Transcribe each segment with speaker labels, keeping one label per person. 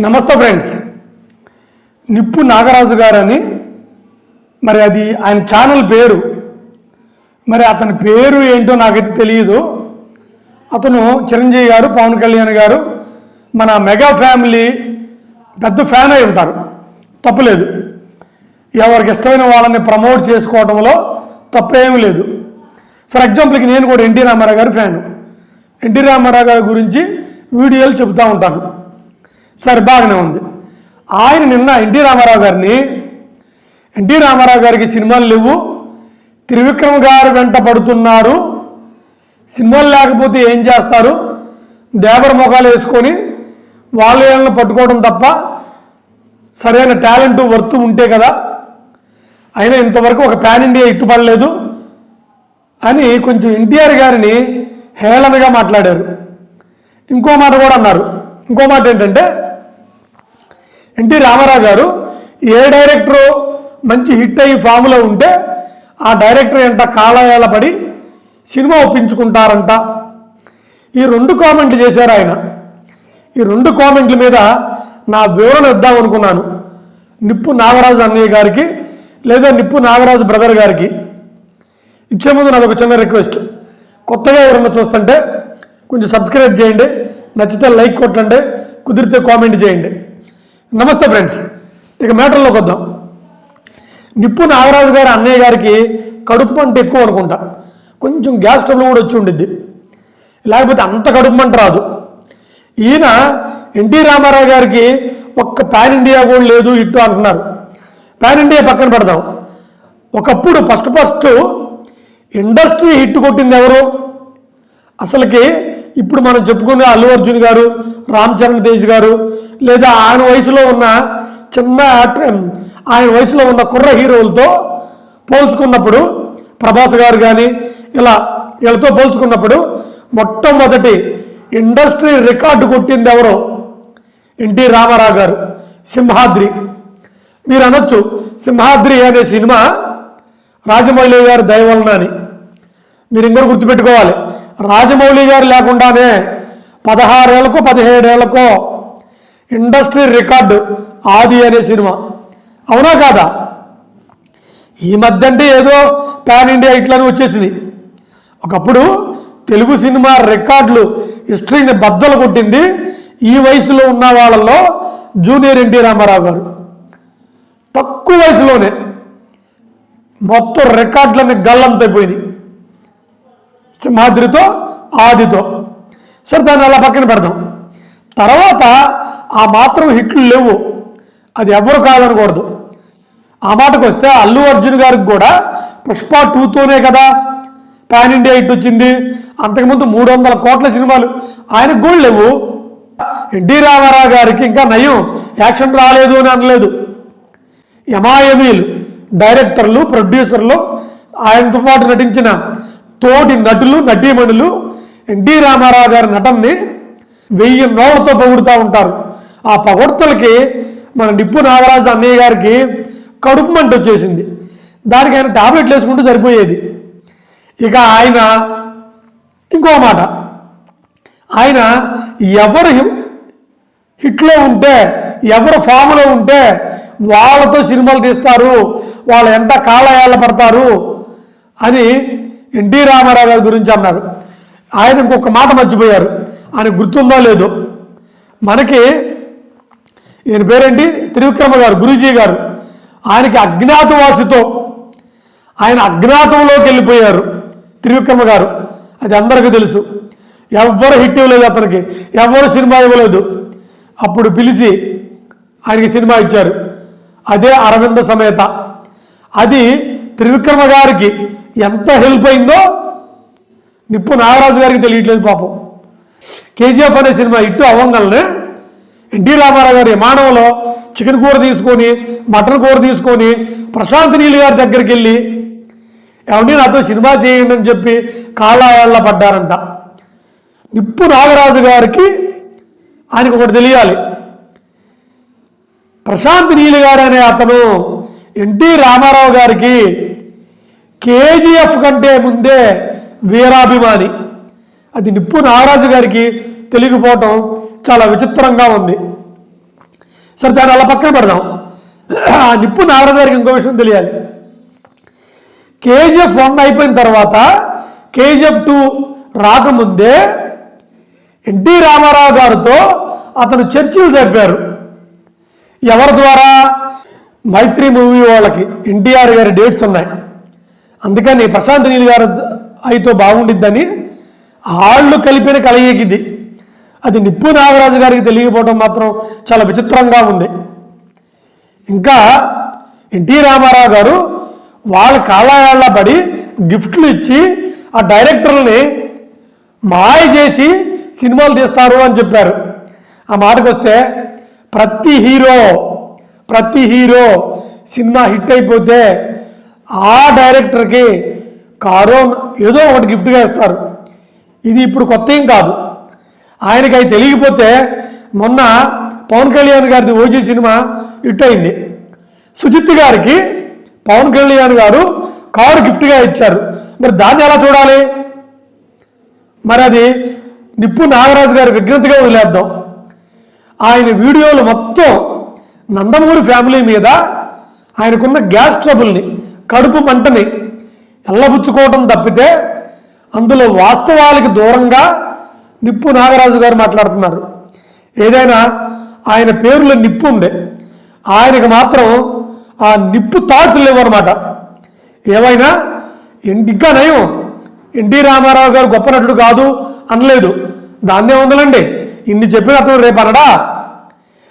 Speaker 1: నమస్తే ఫ్రెండ్స్. నిప్పు నాగరాజు గారని మరి అది ఆయన ఛానల్ పేరు. మరి అతని పేరు ఏంటో నాకైతే తెలియదు అతను చిరంజీవి గారు పవన్ కళ్యాణ్ గారు మన మెగా ఫ్యామిలీ పెద్ద ఫ్యాన్ అయి ఉంటారు. తప్పులేదు. ఎవరికి ఇష్టమైన వాళ్ళని ప్రమోట్ చేసుకోవడంలో తప్పేమీ లేదు. ఫర్ ఎగ్జాంపుల్కి నేను కూడా ఎన్టీ రామారావు గారి ఫ్యాను. ఎన్టీ రామారావు గారి గురించి వీడియోలు చెబుతూ ఉంటాను. సరే బాగానే ఉంది. ఆయన నిన్న ఎన్టీ రామారావు గారిని ఎన్టీ రామారావు గారికి సినిమాలు లేవు. త్రివిక్రమ్ గారు వెంట పడుతున్నారు. సినిమాలు లేకపోతే ఏం చేస్తారు? దేవర ముఖాలు వేసుకొని వాళ్ళ ఏళ్ళని పట్టుకోవడం తప్ప సరైన టాలెంట్ వర్త్ ఉంటే కదా. అయినా ఇంతవరకు ఒక ప్యాన్ ఇండియా ఇట్టుపడలేదు అని కొంచెం ఎన్టీఆర్ గారిని హేళనగా మాట్లాడారు. ఇంకో మాట కూడా అన్నారు. ఇంకో మాట ఏంటంటే ఎన్టీ రామారావు గారు ఏ డైరెక్టరు మంచి హిట్ అయ్యి ఫామ్లో ఉంటే ఆ డైరెక్టర్ ఎంట కాలయాల పడి సినిమా ఒప్పించుకుంటారంట. ఈ రెండు కామెంట్లు చేశారు ఆయన. ఈ రెండు కామెంట్ల మీద నా వివరణ ఇద్దాం అనుకున్నాను. నిప్పు నాగరాజు అన్నయ్య గారికి లేదా నిప్పు నాగరాజు బ్రదర్ గారికి. ఇచ్చే ముందు నాది ఒక చిన్న రిక్వెస్ట్. కొత్తగా ఎవరన్నా చూస్తుంటే కొంచెం సబ్స్క్రైబ్ చేయండి నచ్చితే లైక్ కొట్టండి కుదిరితే కామెంట్ చేయండి. నమస్తే ఫ్రెండ్స్. ఇక మ్యాటర్లోకి వద్దాం. నిప్పు నాగరాజు గారి అన్నయ్య గారికి కడుపు మంట ఎక్కువ అనుకుంటా. కొంచెం గ్యాస్ ట్రబుల్ కూడా వచ్చి ఉండిద్ది. లేకపోతే అంత కడుపు మంట రాదు. ఈయన ఎన్టీ రామారావు గారికి ఒక్క పాన్ ఇండియా కూడా లేదు ఇట్టు అంటున్నారు. పాన్ ఇండియా పక్కన పెడదాం. ఒకప్పుడు ఫస్ట్ ఫస్ట్ ఇండస్ట్రీ హిట్ కొట్టింది ఎవరు? అసలుకి ఇప్పుడు మనం చెప్పుకునే అల్లు అర్జున్ గారు రామ్ చరణ్ తేజ్ గారు లేదా ఆయన వయసులో ఉన్న చిన్న యాక్టర్ ఆయన వయసులో ఉన్న కుర్ర హీరోలతో పోల్చుకున్నప్పుడు ప్రభాస్ గారు కానీ ఇలా వీళ్ళతో పోల్చుకున్నప్పుడు మొట్టమొదటి ఇండస్ట్రీ రికార్డు కొట్టింది ఎవరు? ఎన్టీ రామారావు గారు సింహాద్రి. మీరు అనొచ్చు సింహాద్రి అనే సినిమా రాజమౌళి గారు దయవలన అని. మీరు ఇంకొక గుర్తుపెట్టుకోవాలి. రాజమౌళి గారు లేకుండానే పదహారేళ్ళకు పదిహేడేళ్ళకో ఇండస్ట్రీ రికార్డు ఆది అనే సినిమా. అవునా కాదా? ఈ మధ్య అంటే ఏదో పాన్ ఇండియా ఇట్లని వచ్చేసింది ఒకప్పుడు తెలుగు సినిమా రికార్డులు హిస్టరీని బద్దలు కొట్టింది ఈ వయసులో ఉన్న వాళ్ళల్లో జూనియర్ ఎన్టీ రామారావు గారు. తక్కువ వయసులోనే మొత్తం రికార్డులన్నీ గల్లంతైపోయినాయి. సింహాద్రితో ఆదితో. సరే దాన్ని అలా పక్కన పెడదాం. తర్వాత ఆ మాత్రం హిట్లు లేవు. అది ఎవరు కాదనకూడదు. ఆ మాటకు వస్తే అల్లు అర్జున్ గారికి కూడా పుష్ప టూతోనే కదా పాన్ ఇండియా హిట్ వచ్చింది. అంతకుముందు మూడు వందల కోట్ల సినిమాలు ఆయనకు కూడా లేవు. ఎన్టీ రామారావు గారికి ఇంకా నయం. యాక్షన్ రాలేదు అని అనలేదు. ఎమాయమీలు డైరెక్టర్లు ప్రొడ్యూసర్లు ఆయనతో పాటు నటించిన తోటి నటులు నటీమణులు ఎన్టీ రామారావు గారి నటనని వెయ్యి నోళ్ళతో పొగుడుతూ ఉంటారు. ఆ పొగడ్తలకి మన నిప్పు నాగరాజు అన్నయ్య గారికి కడుపు మంట వచ్చేసింది. దానికి ఆయన టాబ్లెట్లు వేసుకుంటూ సరిపోయేది. ఇక ఆయన ఇంకో మాట. ఆయన ఎవరు హిట్లో ఉంటే ఎవరు ఫామ్లో ఉంటే వాళ్ళతో సినిమాలు తీస్తారు వాళ్ళు ఎంత కాలయాళ్ళ పడతారు అని ఎన్టీ రామారావు గారి గురించి అన్నారు. ఆయన ఇంకొక మాట మర్చిపోయారు. ఆయన గుర్తుందో లేదో? మనకి ఈయన పేరేంటి? త్రివిక్రమ గారు గురూజీ గారు. ఆయనకి అజ్ఞాతవాసితో ఆయన అజ్ఞాతంలోకి వెళ్ళిపోయారు త్రివిక్రమ గారు. అది అందరికీ తెలుసు. ఎవ్వరు హిట్ ఇవ్వలేదు అతనికి. ఎవ్వరు సినిమా ఇవ్వలేదు. అప్పుడు పిలిచి ఆయనకి సినిమా ఇచ్చారు. అదే అరవింద సమేత. అది త్రివిక్రమ గారికి ఎంత హెల్ప్ అయిందో నిప్పు నాగరాజు గారికి తెలియట్లేదు పాపం. కేజీఎఫ్ అనే సినిమా ఇట్టు అవ్వగలనే ఎన్టీ రామారావు గారి విమానంలో చికెన్ కూర తీసుకొని మటన్ కూర తీసుకొని ప్రశాంత్ నీళ్ళు గారి దగ్గరికి వెళ్ళి ఏమండి నాతో సినిమా చేయండి అని చెప్పి కాలాయాళ్ళ పడ్డారంట. నిప్పు నాగరాజు గారికి ఆయనకు ఒకటి తెలియాలి. ప్రశాంత్ నీళ్ళు గారు అనే అతను ఎన్టీ రామారావు గారికి కేజీఎఫ్ కంటే ముందే వీరాభిమాని. అది నిప్పు నాగరాజు గారికి తెలియకపోవటం చాలా విచిత్రంగా ఉంది. సరే దాన్ని అలా పక్కన పెడదాం. ఆ నిప్పు నాగరాజు గారికి ఇంకో విషయం తెలియాలి. కేజీఎఫ్ వన్ అయిపోయిన తర్వాత కేజీఎఫ్ టూ రాకముందే ఎన్టీ రామారావు గారితో అతను చర్చలు జరిపారు. ఎవరి ద్వారా? మైత్రి మూవీ వాళ్ళకి. ఎన్టీఆర్ గారి డేట్స్ ఉన్నాయి. అందుకని ప్రశాంత్ నీల్ గారు అయితో బాగుండిద్దని వాళ్ళు కలిపిన కలయికిది అది నిప్పు నాగరాజు గారికి తెలియకపోవడం మాత్రం చాలా విచిత్రంగా ఉంది. ఇంకా ఎన్టీ రామారావు గారు వాళ్ళ కాలాయాళ్ళ పడి గిఫ్ట్లు ఇచ్చి ఆ డైరెక్టర్ని మాయ చేసి సినిమాలు తీస్తారు అని చెప్పారు. ఆ మాటకు వస్తే ప్రతి హీరో ప్రతి హీరో సినిమా హిట్ అయిపోతే ఆ డైరెక్టర్కి కారో ఏదో ఒకటి గిఫ్ట్గా ఇస్తారు. ఇది ఇప్పుడు కొత్త ఏం కాదు. ఆయనకి అవి తెలియకపోతే మొన్న పవన్ కళ్యాణ్ గారిది ఓజీ సినిమా హిట్ అయింది. సుజిత్ గారికి పవన్ కళ్యాణ్ గారు కారు గిఫ్ట్గా ఇచ్చారు. మరి దాన్ని ఎలా చూడాలి? మరి అది నిప్పు నాగరాజు గారి విజ్ఞతగా వదిలేద్దాం. ఆయన వీడియోలు మొత్తం నందమూరి ఫ్యామిలీ మీద ఆయనకున్న గ్యాస్ ట్రబుల్ని కడుపు మంటని ఎల్లబుచ్చుకోవటం తప్పితే అందులో వాస్తవాలకి దూరంగా నిప్పు నాగరాజు గారు మాట్లాడుతున్నారు. ఏదైనా ఆయన పేరులో నిప్పు ఉండే ఆయనకు మాత్రం ఆ నిప్పు థాట్స్ లేవన్నమాట ఏమైనా ఇంకా నయం. ఎన్టీ రామారావు గారు గొప్ప నటుడు కాదు అనలేదు. దాన్నే ఉందలండి ఇన్ని చెప్పిన అతను రేపు అనడా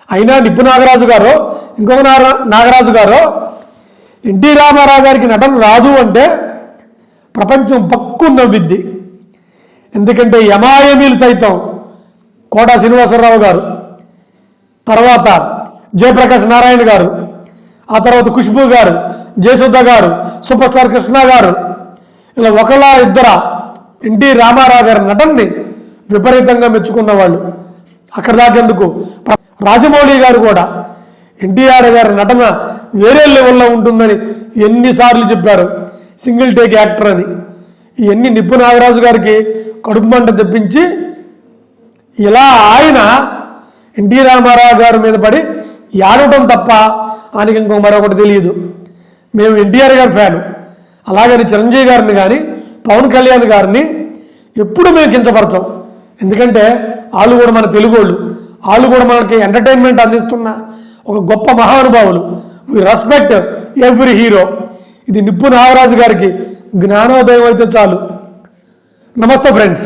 Speaker 1: అయినా నిప్పు నాగరాజు గారు ఇంకొక నాగరాజు గారు ఎన్టీ రామారావు గారికి నటన రాదు అంటే ప్రపంచం పక్కు నవ్విద్ది ఎందుకంటే యమాయమీలు సైతం కోట శ్రీనివాసరావు గారు తర్వాత జయప్రకాష్ నారాయణ గారు ఆ తర్వాత ఖుష్బు గారు జయసుద్ద గారు సూపర్ స్టార్ కృష్ణ గారు ఇలా ఒకలా ఇద్దర ఎన్టీ రామారావు గారి నటనని విపరీతంగా మెచ్చుకున్న వాళ్ళు. అక్కడ దాకెందుకు రాజమౌళి గారు కూడా ఎన్టీఆర్ గారి నటన వేరే లెవెల్లో ఉంటుందని ఎన్నిసార్లు చెప్పారు. సింగిల్ టేక్ యాక్టర్ అని. ఇవన్నీ నిప్పు నాగరాజు గారికి కడుపు మంట తెప్పించి ఇలా ఆయన ఎన్టీ రామారావు గారి మీద పడి ఏడవటం తప్ప ఆయనకి ఇంకో మరొకటి తెలియదు. మేము ఎన్టీఆర్ గారి ఫ్యాను. అలాగని చిరంజీవి గారిని కానీ పవన్ కళ్యాణ్ గారిని ఎప్పుడు మేము కించపరచం. ఎందుకంటే వాళ్ళు కూడా మన తెలుగు వాళ్ళు వాళ్ళు కూడా మనకి ఎంటర్టైన్మెంట్ అందిస్తున్న ఒక గొప్ప మహానుభావులు. వి రెస్పెక్ట్ ఎవ్రీ హీరో ఇది నిప్పు నాగరాజు గారికి జ్ఞానోదయం అయితే చాలు. నమస్తే ఫ్రెండ్స్.